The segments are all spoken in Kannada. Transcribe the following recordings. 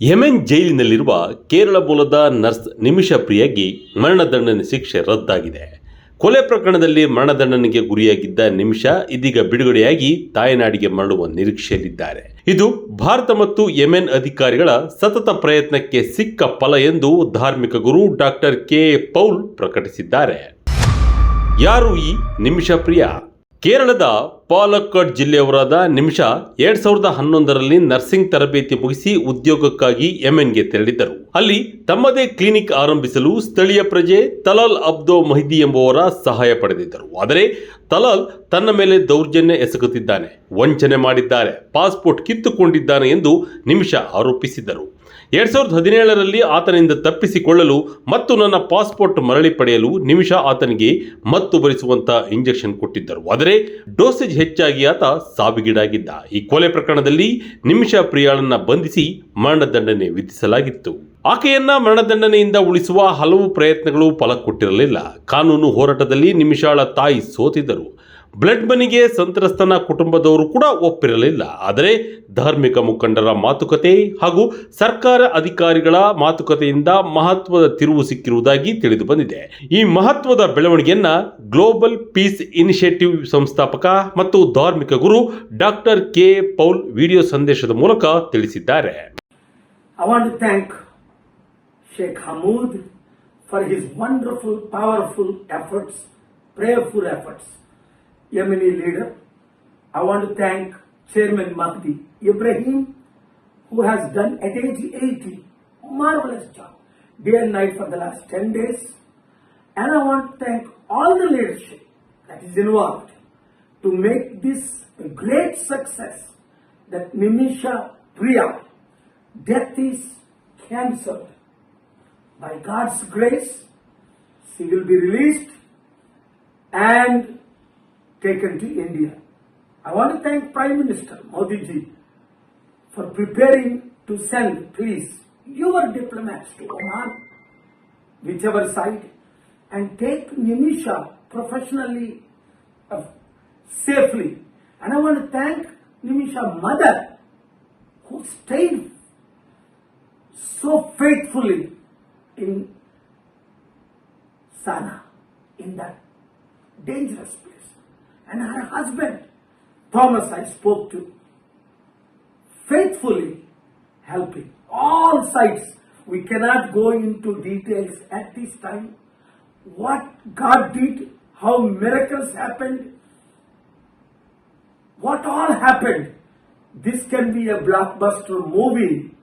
ಯೆಮೆನ್ ಜೈಲಿನಲ್ಲಿರುವ ಕೇರಳ ಮೂಲದ ನರ್ಸ್ ನಿಮಿಷ ಪ್ರಿಯಾಗಿ ಮರಣದಂಡನೆ ಶಿಕ್ಷೆ ರದ್ದಾಗಿದೆ. ಕೊಲೆ ಪ್ರಕರಣದಲ್ಲಿ ಮರಣದಂಡನೆಗೆ ಗುರಿಯಾಗಿದ್ದ ನಿಮಿಷ ಇದೀಗ ಬಿಡುಗಡೆಯಾಗಿ ತಾಯ್ನಾಡಿಗೆ ಮರಳುವ ನಿರೀಕ್ಷೆಯಲ್ಲಿದ್ದಾರೆ. ಇದು ಭಾರತ ಮತ್ತು ಯೆಮೆನ್ ಅಧಿಕಾರಿಗಳ ಸತತ ಪ್ರಯತ್ನಕ್ಕೆ ಸಿಕ್ಕ ಫಲ ಎಂದು ಧಾರ್ಮಿಕ ಗುರು ಡಾಕ್ಟರ್ ಕೆ ಪೌಲ್ ಪ್ರಕಟಿಸಿದ್ದಾರೆ. ಯಾರು ಈ ನಿಮಿಷ ಪ್ರಿಯ? ಕೇರಳದ ಪಾಲಕ್ಕಡ್ ಜಿಲ್ಲೆಯವರಾದ ನಿಮಿಷ ಎರಡ್ ಸಾವಿರದ ಹನ್ನೊಂದರಲ್ಲಿ ನರ್ಸಿಂಗ್ ತರಬೇತಿ ಮುಗಿಸಿ ಉದ್ಯೋಗಕ್ಕಾಗಿ ಎಂಎನ್ಗೆ ತೆರಳಿದ್ದರು. ಅಲ್ಲಿ ತಮ್ಮದೇ ಕ್ಲಿನಿಕ್ ಆರಂಭಿಸಲು ಸ್ಥಳೀಯ ಪ್ರಜೆ ತಲಾಲ್ ಅಬ್ದೋ ಮಹಿದಿ ಎಂಬುವರ ಸಹಾಯ ಪಡೆದಿದ್ದರು. ಆದರೆ ತಲಾಲ್ ತನ್ನ ಮೇಲೆ ದೌರ್ಜನ್ಯ ಎಸಗುತ್ತಿದ್ದಾನೆ. ವಂಚನೆ ಮಾಡಿದ್ದಾರೆ. ಪಾಸ್ಪೋರ್ಟ್ ಕಿತ್ತುಕೊಂಡಿದ್ದಾನೆ ಎಂದು ನಿಮಿಷ ಆರೋಪಿಸಿದ್ದರು. ಎರಡ್ ಸಾವಿರದ ಹದಿನೇಳರಲ್ಲಿ ಆತನಿಂದ ತಪ್ಪಿಸಿಕೊಳ್ಳಲು ಮತ್ತು ನನ್ನ ಪಾಸ್ಪೋರ್ಟ್ ಮರಳಿ ಪಡೆಯಲು ನಿಮಿಷ ಆತನಿಗೆ ಮತ್ತು ಭರಿಸುವಂತಹ ಇಂಜೆಕ್ಷನ್ ಕೊಟ್ಟಿದ್ದರು. ಆದರೆ ಡೋಸೇಜ್ ಹೆಚ್ಚಾಗಿ ಆತ ಸಾವಿಗೀಡಾಗಿದ್ದ. ಈ ಕೊಲೆ ಪ್ರಕರಣದಲ್ಲಿ ನಿಮಿಷ ಪ್ರಿಯಾಳನ್ನ ಬಂಧಿಸಿ ಮರಣದಂಡನೆ ವಿಧಿಸಲಾಗಿತ್ತು. ಆಕೆಯನ್ನ ಮರಣದಂಡನೆಯಿಂದ ಉಳಿಸುವ ಹಲವು ಪ್ರಯತ್ನಗಳು ಫಲ ಕೊಟ್ಟಿರಲಿಲ್ಲ ಕಾನೂನು ಹೋರಾಟದಲ್ಲಿ ನಿಮಿಷಾಳ ತಾಯಿ ಸೋತಿದ್ದರು. ಬ್ಲಡ್ ಮನಿಗೆ ಸಂತ್ರಸ್ತನ ಕುಟುಂಬದವರು ಕೂಡ ಒಪ್ಪಿರಲಿಲ್ಲ. ಆದರೆ ಧಾರ್ಮಿಕ ಮುಖಂಡರ ಮಾತುಕತೆ ಹಾಗೂ ಸರ್ಕಾರ ಅಧಿಕಾರಿಗಳ ಮಾತುಕತೆಯಿಂದ ಮಹತ್ವದ ತಿರುವು ಸಿಕ್ಕಿರುವುದಾಗಿ ತಿಳಿದು ಬಂದಿದೆ ಈ ಮಹತ್ವದ ಬೆಳವಣಿಗೆಯನ್ನ ಗ್ಲೋಬಲ್ ಪೀಸ್ ಇನಿಷಿಯೇಟಿವ್ ಸಂಸ್ಥಾಪಕ ಮತ್ತು ಧಾರ್ಮಿಕ ಗುರು ಡಾಕ್ಟರ್ ಕೆ ಪೌಲ್ ವಿಡಿಯೋ ಸಂದೇಶದ ಮೂಲಕ ತಿಳಿಸಿದ್ದಾರೆ. His wonderful. Yemeni leader. I want to thank Chairman Mahdi Ibrahim, who has done at age 80 marvelous job, day and night for the last 10 days. And I want to thank all the leadership that is involved to make this a great success that Nimisha Priya death is cancelled. By God's grace, she will be released and taken to India. I want to thank Prime Minister Modi ji for preparing to send, please, your diplomats to Oman, whichever side, and take Nimisha professionally, uh, safely. And I want to thank Nimisha mother who stayed so faithfully in Sana, in that dangerous place. And her husband, Thomas, I spoke to, faithfully helping all sides. We cannot go into details at this time. What God did, how miracles happened, what all happened. This can be a blockbuster movie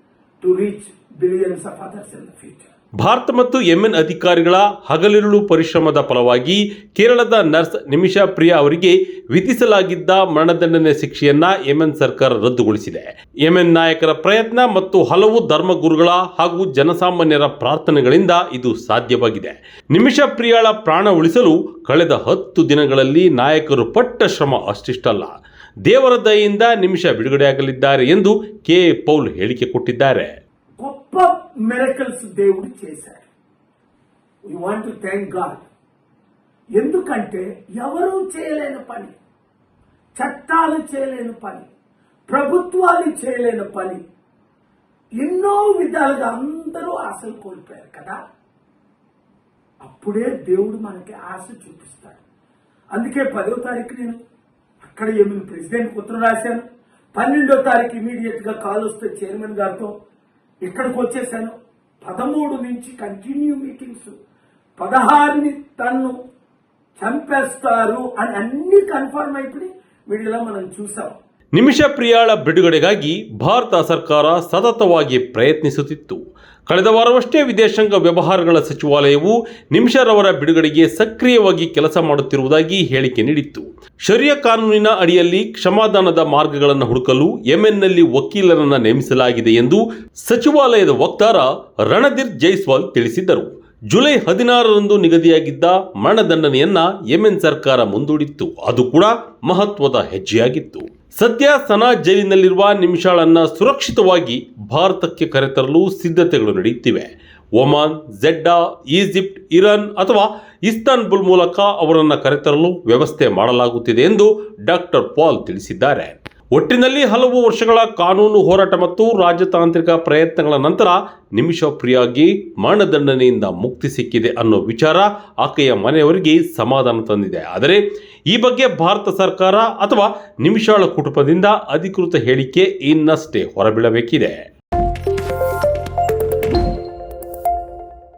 to reach billions of others in the future. Bharat ಮತ್ತು ಯೆಮೆನ್ ಅಧಿಕಾರಿಗಳ ಹಗಲಿರುಳು ಪರಿಶ್ರಮದ ಫಲವಾಗಿ ಕೇರಳದ ನರ್ಸ್ ನಿಮಿಷಾ ಪ್ರಿಯಾ ಅವರಿಗೆ ವಿಧಿಸಲಾಗಿದ್ದ ಮರಣದಂಡನೆ ಶಿಕ್ಷೆಯನ್ನ ಯೆಮೆನ್ ಸರ್ಕಾರ ರದ್ದುಗೊಳಿಸಿದೆ. ಯೆಮೆನ್ ನಾಯಕರ ಪ್ರಯತ್ನ ಮತ್ತು ಹಲವು ಧರ್ಮಗುರುಗಳ ಹಾಗೂ ಜನಸಾಮಾನ್ಯರ ಪ್ರಾರ್ಥನೆಗಳಿಂದ ಇದು ಸಾಧ್ಯವಾಗಿದೆ. ನಿಮಿಷಾ ಪ್ರಿಯಾಳ ಪ್ರಾಣ ಉಳಿಸಲು ಕಳೆದ ಹತ್ತು ದಿನಗಳಲ್ಲಿ ನಾಯಕರು ಪಟ್ಟ ಶ್ರಮ ಅಷ್ಟಿಷ್ಟಲ್ಲ. ದೇವರ ದಯೆಯಿಂದ ನಿಮಿಷ ಬಿಡುಗಡೆಯಾಗಲಿದ್ದಾರೆ ಎಂದು ಕೆ ಪೌಲ್ ಹೇಳಿಕೆ ಕೊಟ್ಟಿದ್ದಾರೆ. మిరకల్స్ దేవుడు చేశాడు. We want to thank God ఎందుకంటే ఎవరూ చేయలేని పని చట్టాలు చేయలేని పని ప్రభుత్వాలు చేయలేని పని ఎన్నో విధాలుగా అందరూ ఆశలు కోల్పోయారు కదా. అప్పుడే దేవుడు మనకి ఆశ చూపిస్తాడు. అందుకే పదో తారీఖు నేను అక్కడ ఏమి ప్రెసిడెంట్ ఉత్తరం రాశాను. పన్నెండో తారీఖు ఇమీడియట్గా కాల్ వస్తే చైర్మన్ గారితో ఇక్కడికి వచ్చేసాను. పదమూడు నుంచి కంటిన్యూ మీటింగ్స్ పదహారుని తన్ను చంపేస్తారు అని అన్ని కన్ఫర్మ్ అయిపోయి వీడియోలో మనం చూసాం. ನಿಮಿಷ ಪ್ರಿಯಾಳ ಬಿಡುಗಡೆಗಾಗಿ ಭಾರತ ಸರ್ಕಾರ ಸತತವಾಗಿ ಪ್ರಯತ್ನಿಸುತ್ತಿತ್ತು. ಕಳೆದ ವಾರವಷ್ಟೇ ವಿದೇಶಾಂಗ ವ್ಯವಹಾರಗಳ ಸಚಿವಾಲಯವು ನಿಮಿಷರವರ ಬಿಡುಗಡೆಗೆ ಸಕ್ರಿಯವಾಗಿ ಕೆಲಸ ಮಾಡುತ್ತಿರುವುದಾಗಿ ಹೇಳಿಕೆ ನೀಡಿತ್ತು. ಶರಿಯ ಕಾನೂನಿನ ಅಡಿಯಲ್ಲಿ ಕ್ಷಮಾದಾನದ ಮಾರ್ಗಗಳನ್ನು ಹುಡುಕಲು ಎಂಎನ್ನಲ್ಲಿ ವಕೀಲರನ್ನು ನೇಮಿಸಲಾಗಿದೆ ಎಂದು ಸಚಿವಾಲಯದ ವಕ್ತಾರ ರಣಧೀರ್ ಜೈಸ್ವಾಲ್ ತಿಳಿಸಿದ್ದರು. ಜುಲೈ ಹದಿನಾರರಂದು ನಿಗದಿಯಾಗಿದ್ದ ಮರಣದಂಡನೆಯನ್ನ ಯೆಮೆನ್ ಸರ್ಕಾರ ಮುಂದೂಡಿತ್ತು. ಅದು ಕೂಡ ಮಹತ್ವದ ಹೆಜ್ಜೆಯಾಗಿತ್ತು. ಸದ್ಯ ಸನಾ ಜೈಲಿನಲ್ಲಿರುವ ನಿಮಿಷಾಳನ್ನ ಸುರಕ್ಷಿತವಾಗಿ ಭಾರತಕ್ಕೆ ಕರೆತರಲು ಸಿದ್ಧತೆಗಳು ನಡೆಯುತ್ತಿವೆ. ಒಮಾನ್, ಜೆಡ್ಡಾ, ಈಜಿಪ್ಟ್, ಇರಾನ್ ಅಥವಾ ಇಸ್ತಾನ್ಬುಲ್ ಮೂಲಕ ಅವರನ್ನು ಕರೆತರಲು ವ್ಯವಸ್ಥೆ ಮಾಡಲಾಗುತ್ತಿದೆ ಎಂದು ಡಾಕ್ಟರ್ ಪಾಲ್ ತಿಳಿಸಿದ್ದಾರೆ. ಒಟ್ಟಿನಲ್ಲಿ ಹಲವು ವರ್ಷಗಳ ಕಾನೂನು ಹೋರಾಟ ಮತ್ತು ರಾಜತಾಂತ್ರಿಕ ಪ್ರಯತ್ನಗಳ ನಂತರ ನಿಮಿಷ ಪ್ರಿಯಾಗಿ ಮರಣದಂಡನೆಯಿಂದ ಮುಕ್ತಿ ಸಿಕ್ಕಿದೆ ಅನ್ನೋ ವಿಚಾರ ಆಕೆಯ ಮನೆಯವರಿಗೆ ಸಮಾಧಾನ ತಂದಿದೆ. ಆದರೆ ಈ ಬಗ್ಗೆ ಭಾರತ ಸರ್ಕಾರ ಅಥವಾ ನಿಮಿಷಾಳ ಕುಟುಂಬದಿಂದ ಅಧಿಕೃತ ಹೇಳಿಕೆ ಇನ್ನಷ್ಟೇ ಹೊರಬೀಳಬೇಕಿದೆ.